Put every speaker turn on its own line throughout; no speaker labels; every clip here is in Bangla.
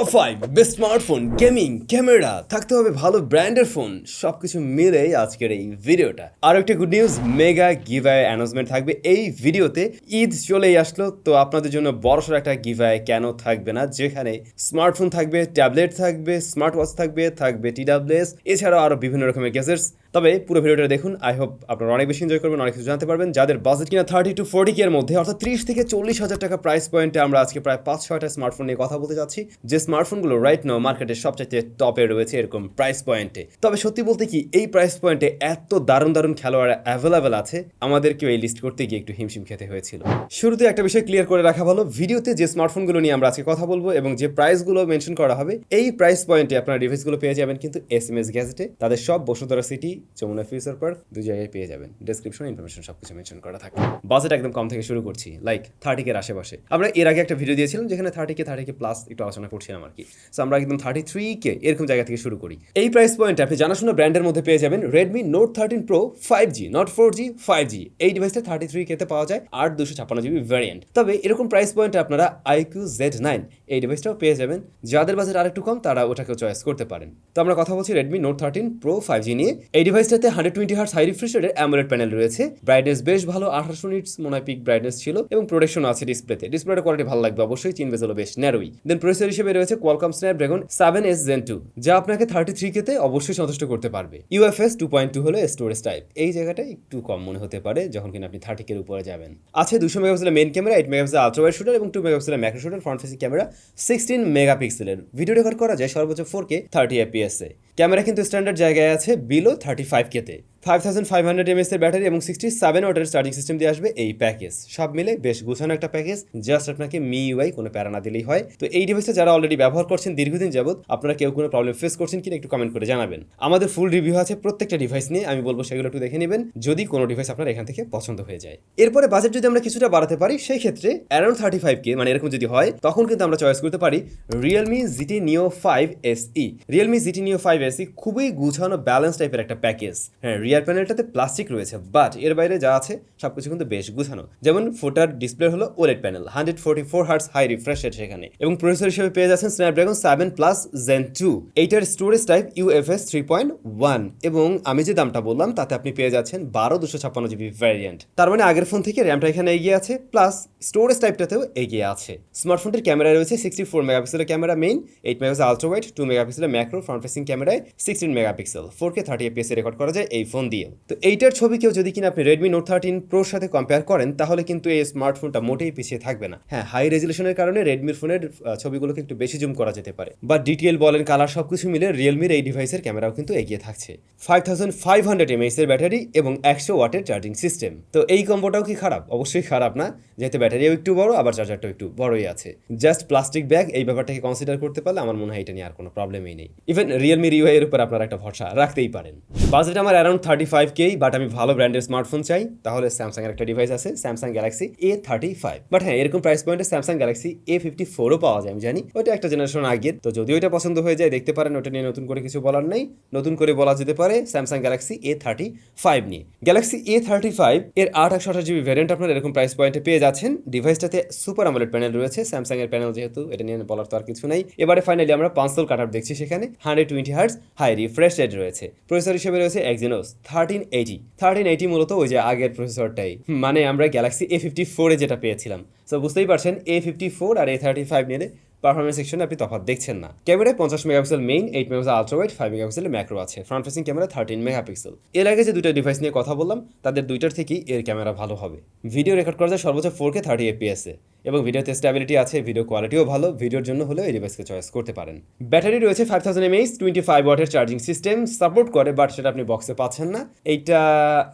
Top five best smartphone gaming camera থাকতে হবে ভালো ব্র্যান্ডের ফোন সবকিছু মিলেই আজকের এই ভিডিওটা আর একটা good news mega giveaway announcement থাকবে। এই ভিডিওতে ঈদ চলেই আসলো, তো আপনাদের জন্য বড়সড় একটা গিভাই কেন থাকবে না? যেখানে স্মার্টফোন থাকবে ট্যাবলেট থাকবে স্মার্ট ওয়াচ থাকবে থাকবে টিডাব্লিউএস এছাড়াও আরও বিভিন্ন রকমের গ্যাজেটস তবে পুরো ভিডিওটা দেখুন আই হোপ আপনারা অনেক বেশি এনজয় করবেন, অনেক কিছু জানতে পারবেন। যাদের বাজেট কিনা থার্টি টু ফোর্টি কে এর মধ্যে, অর্থাৎ ত্রিশ থেকে চল্লিশ হাজার টাকা প্রাইস পয়েন্টে আমরা আজকে প্রায় পাঁচ, ছয়টা স্মার্টফোন নিয়ে কথা বলতে যাচ্ছি। যে স্মার্টফোনগুলো রাইট নাও মার্কেটের সবচাইতে টপে রয়েছে এরকম প্রাইস পয়েন্টে তবে সত্যি বলতে কি, এই প্রাইস পয়েন্টে এত দারুণ দারুণ খেলোয়াড় অ্যাভেলেবেল আছে, আমাদেরকেও এই লিস্ট করতে গিয়ে একটু হিমশিম খেতে হয়েছিল। শুরুতে একটা বিষয় ক্লিয়ার করে রাখা ভালো, ভিডিওতে যে স্মার্টফোনগুলো নিয়ে আমরা আজকে কথা বলব এবং যে প্রাইসগুলো মেনশন করা হবে, এই প্রাইস পয়েন্টে আপনারা ডিভাইসগুলো পেয়ে যাবেন কিন্তু এস এম এস গ্যাজেটে তাদের সব Bashundhara city Jamuna future park দুই জায়গায় পেয়ে যাবেন। ডেসক্রিপশন ইনফরমেশন সবকিছু মেনশন করা থাকে বাজেট একদম কম থেকে শুরু করছি লাইক থার্টি কের আশেপাশে। আমরা এর আগে একটা ভিডিও দিয়েছিলাম যেখানে thirty K thirty K plus একটু আলোচনা করছিলাম আর কি। সো আমরা একদম থার্টি থ্রি কে এরকম জায়গা থেকে শুরু করি। এই প্রাইস পয়েন্টে আপনি জানাশোনা ব্র্যান্ডের মধ্যে পেয়ে যাবেন Redmi note thirteen pro five G not four G five G এই ডিভাইসটা থার্টি থ্রি কেতে পাওয়া যায় আট দুশো ছাপ্পান্ন জিবি ভ্যারিয়েন্ট তবে এরকম প্রাইস পয়েন্টে আপনারা আইকিউ জেড নাইন এই ডিভাইসটাও পেয়ে যাবেন। যাদের বাজেট আরেকটু কম, তারা ওটাকেও চয়েস করতে পারেন। তো আমরা কথা বলছি Redmi note thirteen pro five G নিয়ে। এই ডিভাইসটাতে hundred twenty hertz high refresh রেটের অ্যামোলেড প্যানেল রয়েছে। ব্রাইটনেস বেশ ভালো, আঠারোশো নিটস মনে হয় ব্রাইটনেস ছিল এবং প্রোটেকশন আছে ডিসপ্লেতে ডিসপ্লেটা কোয়ালিটি ভালো লাগবে অবশ্যই চিন বেজেলো বেশ ন্যারোই দেন প্রসেসর হিসেবে রয়েছে Qualcomm Snapdragon seven S Gen two যা আপনাকে থার্টি থ্রি কেতে অবশ্যই সন্তুষ্ট করতে পারবে। ইউএফএস টু পয়েন্ট টু হলো স্টোরেজ টাইপ এই জায়গাটা একটু কম মনে হতে পারে যখন কিনা আপনি থার্টি কের উপরে যাবেন। আছে দুশো মেগাপিক্সেলের main camera eight megapixel ultrawide shooter এবং টু মেগাপিক্সেলের macro shooter front facing camera sixteen মেগাপিক্সেলের ভিডিও রেকর্ড করা যায় সর্বোচ্চ ফোর কে থার্টি এপিএসে ক্যামেরা কিন্তু স্ট্যান্ডার্ড জায়গায় আছে বিলো থার্টি ফাইভ কেতে five thousand five hundred mAh এর ব্যাটারি এবং সিক্সটি সেভেন ওয়াটের চার্জিং সিস্টেম দিয়ে আসবে এই প্যাকেজ সব মিলে বেশ গুছানো একটা প্যাকেজ জাস্ট আপনাকে মি ইউআই কোনো প্যারা না দিলেই হয়। তো এই ডিভাইসটা যারা অলরেডি ব্যবহার করছেন দীর্ঘদিন যাবত আপনারা কেউ কোনো প্রবলেম ফেস করছেন কিনা একটু কমেন্ট করে জানাবেন। আমাদের ফুল রিভিউ আছে প্রত্যেকটা ডিভাইস নিয়ে, আমি বলব সেগুলো একটু দেখে নেবেন, যদি কোনো ডিভাইস আপনার এখান থেকে পছন্দ হয়ে যায়। এরপরে বাজেট যদি আমরা কিছুটা বাড়াতে পারি, সেই ক্ষেত্রে অ্যারাউন্ড থার্টি ফাইভ কে মানে এরকম যদি হয়, তখন কিন্তু আমরা চয়েস করতে পারি Realme GT Neo five S E Realme GT Neo five S খুবই গুছানো ব্যালেন্স টাইপের একটা প্যাকেজ হ্যাঁ রিয়ার প্যানেলটাতে প্লাস্টিক রয়েছে বাট এর বাইরে যা আছে, সবকিছু কিন্তু বেশ গুছানো। যেমন ফোটার ডিসপ্লে হলো OLED panel hundred forty four hertz high refresh rate সেখানে। এবং প্রসেসর হিসেবে পেয়ে যাচ্ছেন Snapdragon seven plus Gen two এইটার storage type UFS three point one এবং আমি যে দামটা বললাম, তাতে আপনি পেয়ে যাচ্ছেন বারো দুশো ছাপ্পান্ন জিবি ভ্যারিয়েন্ট তার মানে আগের ফোন থেকে র্যামটা এখানে এগিয়ে আছে প্লাস স্টোরেজ টাইপটাতেও এগিয়ে আছে। স্মার্টফোনটির ক্যামেরা রয়েছে সিক্সটি ফোর মেগাপিক্সেলের camera main eight megapixel ultrawide two মেগাপিক্সেলের ম্যাক্রো ফ্রন্ট ফেসিং ক্যামেরায় sixteen megapixel four K thirty FPS record করা যায় এই ফোন দিয়ে। তো এইটার ছবি কেউ যদি কিনা আপনি রেডমি নোট থার্টিন প্রোর সাথে কম্পেয়ার করেন, তাহলে কিন্তু এই স্মার্টফোনটা মোটেই পিছিয়ে থাকবে না। হ্যাঁ হাই রেজলিউশনের কারণে রেডমির ফোনের ছবিগুলোকে একটু বেশি জুম করা যেতে পারে। বা ডিটেল বলেন কালার সব কিছু মিলে রিয়েলমির এই ডিভাইসের ক্যামেরাও কিন্তু এগিয়ে থাকছে। Five thousand five hundred mAh এর ব্যাটারি এবং একশো ওয়াটের চার্জিং সিস্টেম তো এই কম্বোটাও কি খারাপ? অবশ্যই খারাপ না। যেহেতু ব্যাটারিও একটু বড়, আবার চার্জারটাও একটু বড়ই আছে। জাস্ট প্লাস্টিক ব্যাগ এই ব্যাপারটাকে কনসিডার করতে পারলে আমার মনে হয় এটা নিয়ে আর কোনো প্রবলেমই নেই। ইভেন রিয়েলমির ইউআই এর উপর আপনারা একটা ভরসা রাখতেই পারেন। বাজেট আমার অ্যারাউন্ড থার্টি ফাইভ কেই বাট আমি ভালো ব্র্যান্ডের স্মার্টফোন চাই। তাহলে স্যামসাং এর একটা ডিভাইস আছে Samsung Galaxy A thirty five but হ্যাঁ এরকম প্রাইস পয়েন্টে স্যামসাং গ্যালাক্সি এ ফিফটি ফোরও পাওয়া যায়, আমি জানি। ওটা একটা জেনারেশন আগের। তো যদি ওইটা পছন্দ হয়ে যায়, দেখতে পারেন ওটা নিয়ে নতুন করে কিছু বলার নেই। নতুন করে বলা যেতে পারে Samsung Galaxy A thirty five নিয়ে। গ্যালাক্সি এ থার্টি ফাইভ এর আট একশো আঠাশ জিবি ভ্যারিয়েন্ট আপনার এরকম প্রাইস পয়েন্টে পেয়ে যাচ্ছেন। ডিভাইসটাতে সুপার আমলেট প্যানেল রয়েছে। স্যামসাং এর প্যানেল যেহেতু, এটা নিয়ে বলার তো আর কিছু নাই। এবারে ফাইনালি আমরা পাঁচশোল কাট দেখছি সেখানে। Hundred twenty hertz high refresh rate রয়েছে। প্রসেসর হিসেবে রয়েছে Exynos thirteen eighty thirteen eighty মূলত ওই যে আগের প্রসেসরটাই। মানে আমরা গ্যালাক্সি এ ফিফটি ফোরে যেটা পেয়েছিলাম। সো বুঝতেই পারছেন এ ফিফটি ফোর আর এ থার্টি ফাইভ নিয়ে পারফরমেন্স সেকশনে আপনি তফাৎ দেখছেন না। ক্যামেরায় পঞ্চাশ megapixel main eight megapixel ultrawide five মেগাপিক্সেলের ম্যাক্রো আছে। Front facing camera thirteen megapixel এর আগে যে দুটো ডিভাইস নিয়ে কথা বললাম, তাদের দুইটার থেকেই এর ক্যামেরা ভালো হবে। ভিডিও রেকর্ড করা যায় সর্বোচ্চ ফোর কে থার্টি এপিএসে এবং ভিডিওতে স্টেবিলিটি আছে ভিডিও কোয়ালিটিও ভালো ভিডিওর জন্য হলেও এই ডিভাইসকে চয়েস করতে পারেন। ব্যাটারি রয়েছে five thousand mAh twenty five ওয়াটের চার্জিং সিস্টেম সাপোর্ট করে বাট সেটা আপনি বক্সে পাচ্ছেন না। এইটা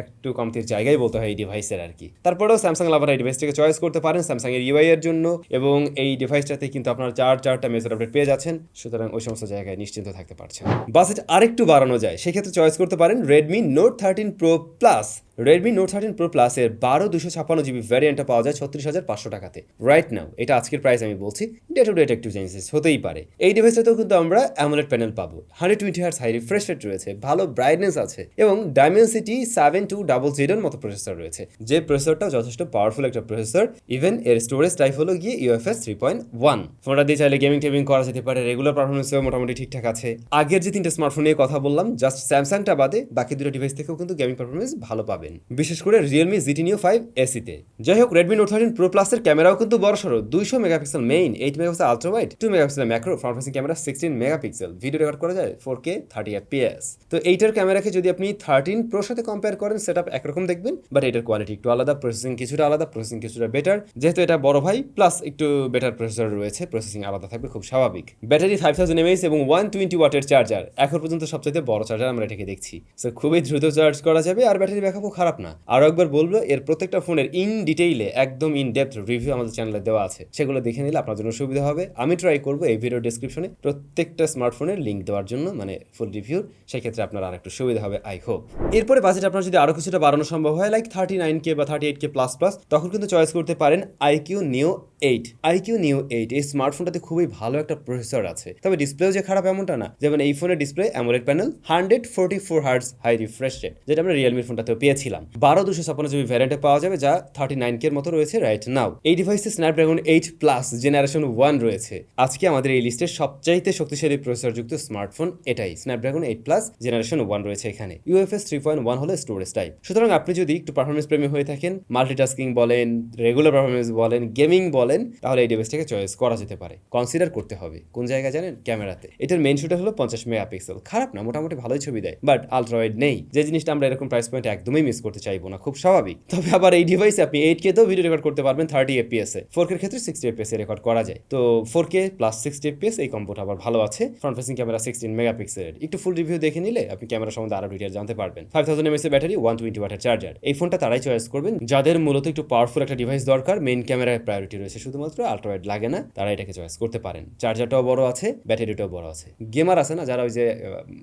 একটু কমতির জায়গায় বলতে হয় এই ডিভাইসের আর কি তারপরেও স্যামসাং লাভার এই ডিভাইসটাকে চয়েস করতে পারেন স্যামসাং এর ইউআই এর জন্য, এবং এই ডিভাইসটাতে কিন্তু আপনার চার চারটা মেজর আপডেট পেয়ে যাচ্ছেন, সুতরাং ওই সমস্ত জায়গায় নিশ্চিন্ত থাকতে পারছেন। বাজেট আরেকটু বাড়ানো যায়, সেক্ষেত্রে চয়েস করতে পারেন Redmi note thirteen pro plus Redmi note thirteen pro প্লাসের বারো দুশো ছাপ্পান্ন জিবি ভ্যারিয়েন্টটা পাওয়া যায় ছত্রিশ হাজার পাঁচশো টাকাতে। রাইট নাও এটা আজকের প্রাইস আমি বলছি। ডে টু ডেট একটু চেঞ্জেস হতেই পারে। এই ডিভাইসটাতেও কিন্তু আমরা অ্যামোলেড প্যানেল পাবো। Hundred twenty hertz high refresh rate রয়েছে, ভালো ব্রাইটনেস আছে এবং ডায়মেন্সিটি সেভেন টু ডাবল জিরোর মতো প্রসেসর রয়েছে। যে প্রসেসরটা যথেষ্ট পাওয়ারফুল একটা প্রসেসর ইভেন এর স্টোরেজ টাইপ হলো গিয়ে ইউএফএস থ্রি পয়েন্ট ওয়ান ফোনটা দিয়ে চাইলে গেমিং টেমিং করা যেতে পারে রেগুলার পারফরমেন্সও মোটামুটি ঠিকঠাক আছে। আগের যে তিনটা স্মার্টফোন নিয়ে কথা বললাম জাস্ট স্যামসাংটা বাদে বাকি দুটো ডিভাইস থেকেও কিন্তু গেমিং পারফরমেন্স ভালো পাবেন। বিশেষ করে রিয়েলমি জিটি নিও ফাইভ এসিতে যাই হোক রেডমি নোট থার্টিন প্রো প্লাসের ক্যামেরাও কিন্তু বড় সড়ো। দুইশো megapixel main eight megapixel ultra wide two megapixel macro front facing camera sixteen megapixel video record করা যায় ফোর কে থার্টি এফপিএস তো এইটার ক্যামেরাকে যদি আপনি থার্টিন প্রোর সাথে কম্পেয়ার করেন সেট আপ একরকম দেখবেন বাট এটার কোয়ালিটি একটু আলাদা প্রসেসিং কিছুটা আলাদা প্রসেসিং কিছুটা বেটার যেহেতু এটা বড় ভাই প্লাস একটু বেটার প্রসেসর রয়েছে প্রসেসিং আলাদা থাকবে, খুব স্বাভাবিক। ব্যাটারি ফাইভ থাউজেন্ড এমএইচ এবং ওয়ান টোয়েন্টি ওয়াটের চার্জার এখন পর্যন্ত সবচেয়ে বড় চার্জার আমরা এটাকে দেখছি। সো খুবই দ্রুত চার্জ করা যাবে, আর ব্যাটারি ব্যাকআপও খারাপ না। আরও একবার বলব, এর প্রত্যেকটা ফোনের ইন ডিটেইলে একদম ইন ডেপথ রিভিউ আমাদের চ্যানেলে দেওয়া আছে। সেগুলো দেখে নিলে আপনার জন্য সুবিধা হবে। আমি ট্রাই করব এই ভিডিও ডিসক্রিপশনে প্রত্যেকটা স্মার্টফোনের লিঙ্ক দেওয়ার জন্য মানে ফুল রিভিউর সেক্ষেত্রে আপনার আর একটু সুবিধা হবে আই হোপ এরপরে বাজেট আপনার যদি আরও কিছুটা বাড়ানো সম্ভব হয় লাইক থার্টি নাইন কে বা thirty eight K plus plus তখন কিন্তু চয়েস করতে পারেন আইকিউ নিও এইট আইকিউ নিউ এইট এই স্মার্টফোনটাতে খুবই ভালো একটা প্রসেসর আছে। তবে ডিসপ্লেও যে খারাপ এমনটা না, যেমন এই ফোনের display AMOLED panel hundred forty four hertz high refresh rate যেটা আমরা রিয়েলমির ফোনটাতেও পেয়েছিলাম। বারো দুশো ছাপ্পান্ন জিবি ভ্যারিয়েন্টে পাওয়া যাবে, যা থার্টি নাইন কের মতো রয়েছে রাইট নাও এই ডিভাইসে Snapdragon eight plus generation one রয়েছে। আজকে আমাদের এই লিস্টের সবচাইতে শক্তিশালী প্রসেসরযুক্ত স্মার্টফোন এটাই। Snapdragon eight plus generation one রয়েছে এখানে। ইউএফএস থ্রি পয়েন্ট ওয়ান হলো স্টোরেজ টাইপ সুতরাং আপনি যদি একটু পারফরমেন্স প্রেমী হয়ে থাকেন মাল্টিটাস্কিং বলেন রেগুলার পারফরমেন্স বলেন গেমিং বলেন তাহলে এই ডিভাইসটাকে চয়েস করা যেতে পারে। কনসিডার করতে হবে। কোন জায়গায় জানেন? ক্যামেরাতে। এটার মেন শুটার হলো পঞ্চাশ মেগাপিক্সেল খারাপ না, মোটামুটি ভালোই ছবি দেয়। বাট আলট্রাওয়াইড নেই। যে জিনিসটা আমরা এরকম প্রাইস পয়েন্ট একদমই মিস করতে চাইব না, খুব স্বাভাবিক। তবে আবার এই ডিভাইসে আপনি এইট কেতেও ভিডিও রেকর্ড করতে পারবেন থার্টি এফপিএস এ। ফোর কের ক্ষেত্রে সিক্সটি এফপিএস এ রেকর্ড করা যায়। তো four K plus sixty FPS এই কম্পোটা আবার ভালো আছে। ফ্রন্ট ফেসিং ক্যামেরা সিক্সটিন মেগাপিক্সেলের একটু ফুল রিভিউ দেখে নিলে আপনি ক্যামেরা সম্বন্ধে আরও ডিটেল জানতে পারবেন। ফাইভ থাউজেন্ড এমএস এর ব্যাটারি ওয়ান টোয়েন্টি ওয়াটের চার্জার এই ফোনটা তারাই চয়েস করবেন। যাদের মূলত একটু পাওয়ারফুল একটা ডিভাইস দরকার মেইন ক্যামেরায় প্রায়োরিটি রয়েছে শুধুমাত্র আলট্রাওয়াইড লাগে না, তারা এটাকে চয়েস করতে পারেন। চার্জারটাও বড় আছে ব্যাটারিটাও বড় আছে। গেমার আছে না, যারা ওই যে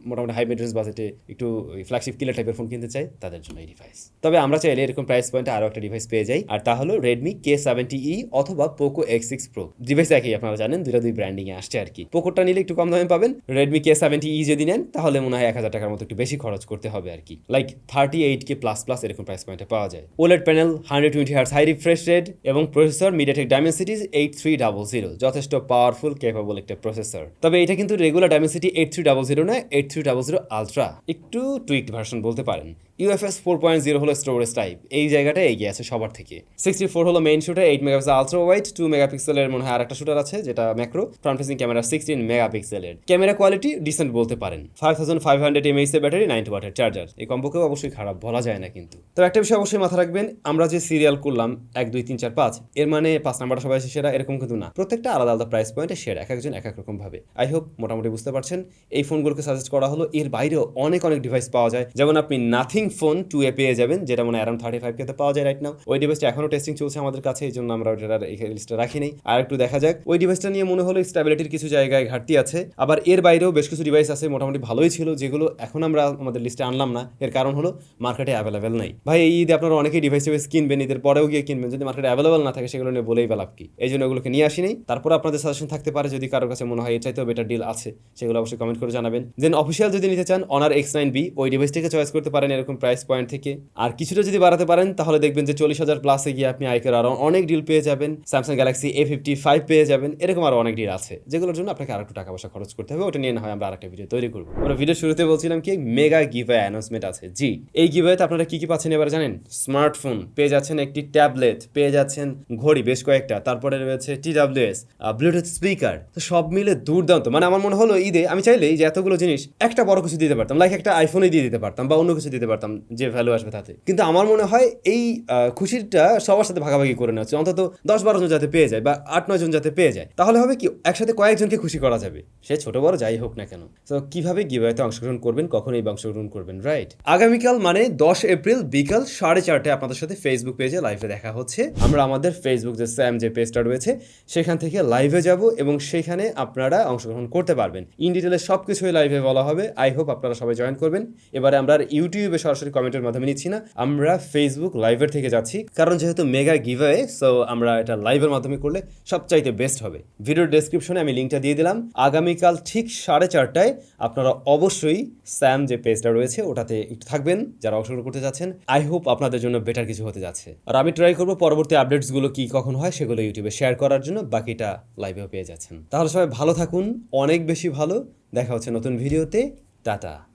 মোটামুটি হাই মেন্টেন্স বাজেটে একটু ফ্ল্যাগশিপ কিলার টাইপের ফোন কিনতে চাই তাদের জন্য এই ডিভাইস তবে আমরা চাইলে এরকম প্রাইস পয়েন্টে আরও একটা ডিভাইস পেয়ে যাই, আর তা হলো রেডমি কে সেভেন্টি ই অথবা Poco X six pro device একই, আপনারা জানেন, দুইটা দুই ব্র্যান্ডিংয়ে আসছে আর কি। পোকোটা নিলে একটু কম দামে পাবেন রেডমি কে সেভেন্টি ই যদি নেন, তাহলে মনে হয় এক হাজার টাকার মতো একটু বেশি খরচ করতে হবে আর কি। Like thirty eight K plus plus এরকম প্রাইস পয়েন্টে পাওয়া যায়। OLED panel hundred twenty hertz high refresh rate এবং processor MediaTek Dimensity eight three double zero যথেষ্ট পাওয়ারফুল ক্যাপাবল একটা প্রসেসর তবে এটা কিন্তু regular Dimensity eight three double zero না eight three double zero ultra একটু টুইকড ভার্সন বলতে পারেন। ইউএফএস ফোর পয়েন্ট জিরো হলো স্টোরেজ টাইপ এই জায়গাটা এগিয়ে আছে সবার থেকে। সিক্সটি ফোর হলো main shooter eight megapixel ultra wide two মেগাপিক্সেলের মনে হয় আর একটা শুটার আছে, যেটা macro front facing camera sixteen মেগাপিক্সেলের ক্যামেরা কোয়ালিটি ডিসেন্ট বলতে পারেন। Five thousand five hundred mAh এর ব্যাটারি নাইনটি ওয়াটের চার্জার এই কম্পোকেও অবশ্যই খারাপ, বলা যায় না কিন্তু। তো একটা বিষয় অবশ্যই মাথা রাখবেন, আমরা যে সিরিয়াল করলাম, এক, দুই, তিন, চার, পাঁচ, এর মানে পাঁচ নাম্বারটা সবাই সেরা এরকম কিন্তু না। প্রত্যেকটা আলাদা আলাদা প্রাইস পয়েন্টে সেরা এক একজন এক এক রকম ভাবে। আই হোপ মোটামুটি বুঝতে পারছেন। এই ফোনগুলোকে সাজেস্ট করা হলো। এর বাইরেও অনেক অনেক ডিভাইস পাওয়া যায়। যেমন আপনি নাথিং ফোন টু এ পেয়ে যাবেন, যেটা মনে অ্যারাউন্ড থার্টি ফাইভ কেতে পাওয়া যায় রাইট নাও ওই ডিভাইসটা এখনও টেস্টিং চলছে আমাদের কাছে, এই জন্য আমরা ওটার এই লিস্টে রাখি নেই। আর একটু দেখা যাক, ওই ডিভাইসটা নিয়ে মনে হলো স্টেবিলিটির কিছু জায়গায় ঘাটতি আছে। আবার এর বাইরেও বেশ কিছু ডিভাইস আছে মোটামুটি ভালোই ছিল, যেগুলো এখন আমরা আমাদের লিস্টে আনলাম না। এর কারণ হলো মার্কেটে অ্যাভেলেবেল নাই। ভাই, এই ঈদে আপনারা অনেকেই ডিভাইস টিভাইস কিনবেন, ঈদের পরেও গিয়ে কিনবেন। যদি মার্কেটে অ্যাভেলেবেল না থাকে, সেগুলো নিয়ে বলেই লাভ কি। এই জন্য ওগুলোকে নিয়ে আসি নেই। তারপর আপনাদের সাজেশন থাকতে পারে, যদি কারোর কাছে মনে হয় এটাই তো বেটার ডিল আছে, সেগুলো অবশ্যই কমেন্ট করে জানাবেন। দেন অফিসিয়াল যদি নিতে চান অনার এক্স নাইন বি ওই ডিভাইসটিকে চয়েস করতে পারেন, এরকম প্রাইস পয়েন্ট থেকে। আর কিছুটা যদি বাড়াতে পারেন, তাহলে দেখবেন যে চল্লিশ হাজার প্লাসে গিয়ে আপনি আইকের আরও অনেক ডিল পেয়ে যাবেন। Samsung Galaxy A fifty five পেয়ে যাবেন। এরকম আরও অনেক ডিল আছে, যেগুলোর জন্য আপনাকে আর একটু টাকা পয়সা খরচ করতে হবে। ওটা নিয়ে না হয় আমরা আরেকটা ভিডিও তৈরি করব। আমরা ভিডিও শুরুতে বলছিলাম কি মেগা গিভওয়ে অ্যানাউন্সমেন্ট আছে। জি, এই গিভওয়েতে আপনারা কি কি পাচ্ছেন এবার জানেন? স্মার্টফোন পেয়ে যাচ্ছেন একটি ট্যাবলেট পেয়ে যাচ্ছেন ঘড়ি, বেশ কয়েকটা। তারপরে রয়েছে টি ডাব্লিউএস ব্লুটুথ স্পিকার তো সব মিলে দুর্দান্ত। মানে আমার মনে হলো ঈদে আমি চাইলেই যে এতগুলো জিনিস একটা বড় কিছু দিতে পারতাম। লাইক একটা আইফোনই দিয়ে দিতে পারতাম বা অন্য কিছু দিতে পারতাম। যে ভ্যালু আসবে তাতে। কিন্তু আমার মনে হয় এই খুশিটা সবার সাথে ভাগাভাগি করে নেওয়া হচ্ছে অন্তত দশ বারো জন যাতে পেয়ে যায় বা আট নয় জন যাতে পেয়ে যায়। তাহলে হবে কি, একসাথে কয়েকজনকে খুশি করা যাবে। সে ছোট বড় যাই হোক না কেন। তো কীভাবে গিভাইতে অংশগ্রহণ করবেন কখন এই অংশগ্রহণ করবেন রাইট আগামীকাল মানে দশ এপ্রিল বিকাল সাড়ে চারটে আপনাদের সাথে ফেসবুক পেজে লাইভে দেখা হচ্ছে। আমরা আমাদের ফেসবুক যে স্যাম যে পেজটা রয়েছে, সেখান থেকে লাইভে যাব এবং সেখানে আপনারা অংশগ্রহণ করতে পারবেন। ইন ডিটেলে সব কিছুই লাইভে বলা হবে। আই হোপ আপনারা সবাই জয়েন করবেন। এবারে আমরা ইউটিউবে সরাসরি কমেন্টের মাধ্যমে নিচ্ছি না। আমরা ফেসবুক লাইভের থেকে যাচ্ছি, কারণ যেহেতু মেগা গিভওয়ে সো আমরা এটা লাইভের মাধ্যমে করলে সবচাইতে বেস্ট হবে। ভিডিওর ডেসক্রিপশনে আমি লিঙ্কটা দিয়ে দিলাম। আগামীকাল ঠিক সাড়ে চারটায় আপনারা অবশ্যই স্যাম যে পেজটা রয়েছে, ওটাতে একটু থাকবেন, যারা অংশগ্রহণ করতে যাচ্ছেন। আই হোপ আপনাদের জন্য বেটার কিছু হতে যাচ্ছে। আর আমি ট্রাই করব পরবর্তী আপডেটসগুলো কি, কখন হয়, সেগুলো ইউটিউবে শেয়ার করার জন্য, বাকিটা লাইভেও পেয়ে যাচ্ছেন। তাহলে সবাই ভালো থাকুন, অনেক বেশি ভালো। দেখা হচ্ছে নতুন ভিডিওতে টাটা।